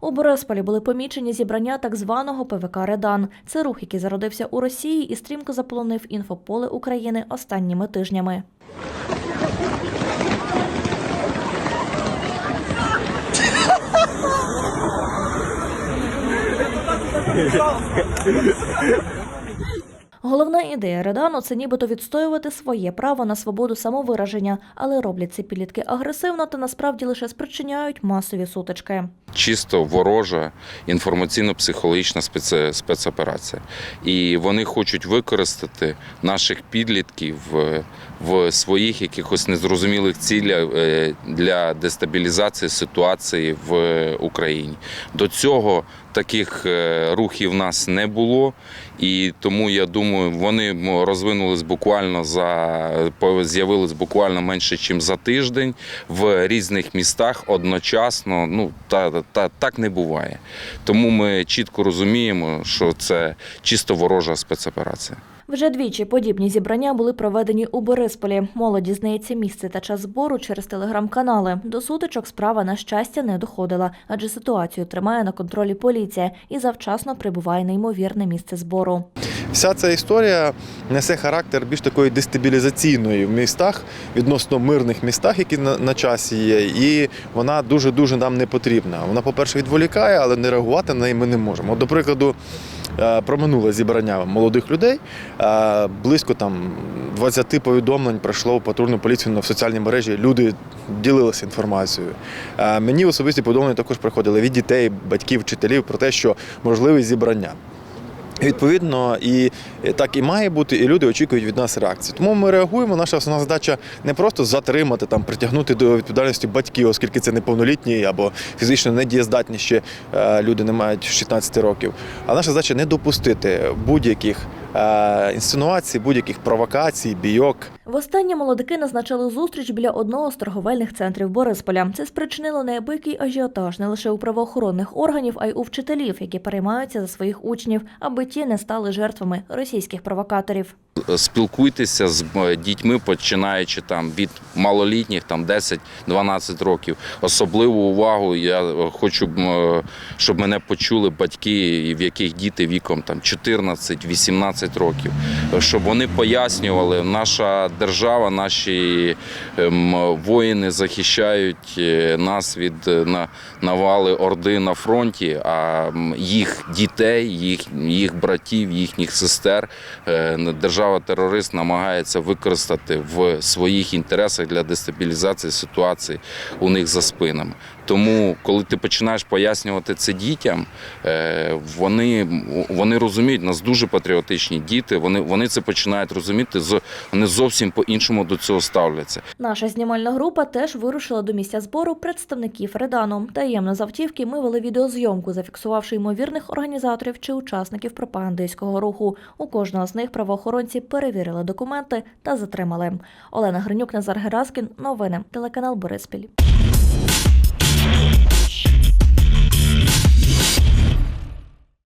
У Борисполі були помічені зібрання так званого ПВК Редан. Це рух, який зародився у Росії і стрімко заполонив інфополе України останніми тижнями. Головна ідея Редану це нібито відстоювати своє право на свободу самовираження, але роблять ці підлітки агресивно та насправді лише спричиняють масові сутички. Чисто ворожа інформаційно-психологічна спецоперація. І вони хочуть використати наших підлітків в, в своїх якихось незрозумілих цілях е, для дестабілізації ситуації в Україні. До цього таких е, рухів в нас не було, і тому я думаю, вони розвинулись буквально за з'явились буквально менше, ніж за тиждень в різних містах одночасно. Ну та, та так не буває. Тому ми чітко розуміємо, що це чисто ворожа спецоперація. Вже двічі подібні зібрання були проведені у Борисполі. Молодь дізнається місце та час збору через телеграм-канали. До сутичок справа на щастя не доходила, адже ситуацію тримає на контролі поліція і завчасно прибуває на ймовірне місце збору. Вся ця історія несе характер більш такої дестабілізаційної в містах, відносно мирних містах, які на, на часі є, і вона дуже-дуже нам не потрібна. Вона, по-перше, відволікає, але не реагувати на неї ми не можемо. До прикладу, е, про минуле зібрання молодих людей. Е, Близько там 20 повідомлень прийшло в патрульну поліцію на соціальній мережі. Люди ділилися інформацією. Е, Мені особисті повідомлення також приходили від дітей, батьків, вчителів про те, що можливі зібрання. Відповідно, і так і має бути, і люди очікують від нас реакції. Тому ми реагуємо. Наша основна задача не просто затримати, там притягнути до відповідальності батьків, оскільки це неповнолітні або фізично недієздатні ще е, люди не мають 16 років. А наша задача не допустити будь-яких е, інсценуацій, будь-яких провокацій, бійок. Востаннє молодики назначали зустріч біля одного з торговельних центрів Борисполя. Це спричинило неабиякий ажіотаж не лише у правоохоронних органів, а й у вчителів, які переймаються за своїх учнів, аби ті не стали жертвами російських провокаторів. Спілкуйтеся з е, дітьми, починаючи там від малолітніх, там 10-12 років. Особливу увагу я е, хочу, е, щоб мене почули батьки, в яких діти віком там 14-18 років, щоб вони пояснювали, наша держава, наші ем, воїни захищають нас від навали орди на фронті, а їх дітей, їх, їх братів, їхніх сестер е, держава-терорист намагається використати в своїх інтересах для дестабілізації ситуації у них за спинами. Тому, коли ти починаєш пояснювати це дітям, е, вони, вони розуміють, нас дуже патріотичні діти. Вони, вони це починають розуміти, вони зовсім по-іншому до цього ставляться. Наша знімальна група теж вирушила до місця збору представників Редану. Таємно з автівки ми вели відеозйомку, зафіксувавши ймовірних організаторів чи учасників пропагандистського руху. У кожного з них правоохоронці перевірили документи та затримали. Олена Гринюк, Назар Гераскін. Новини. Телеканал Бориспіль.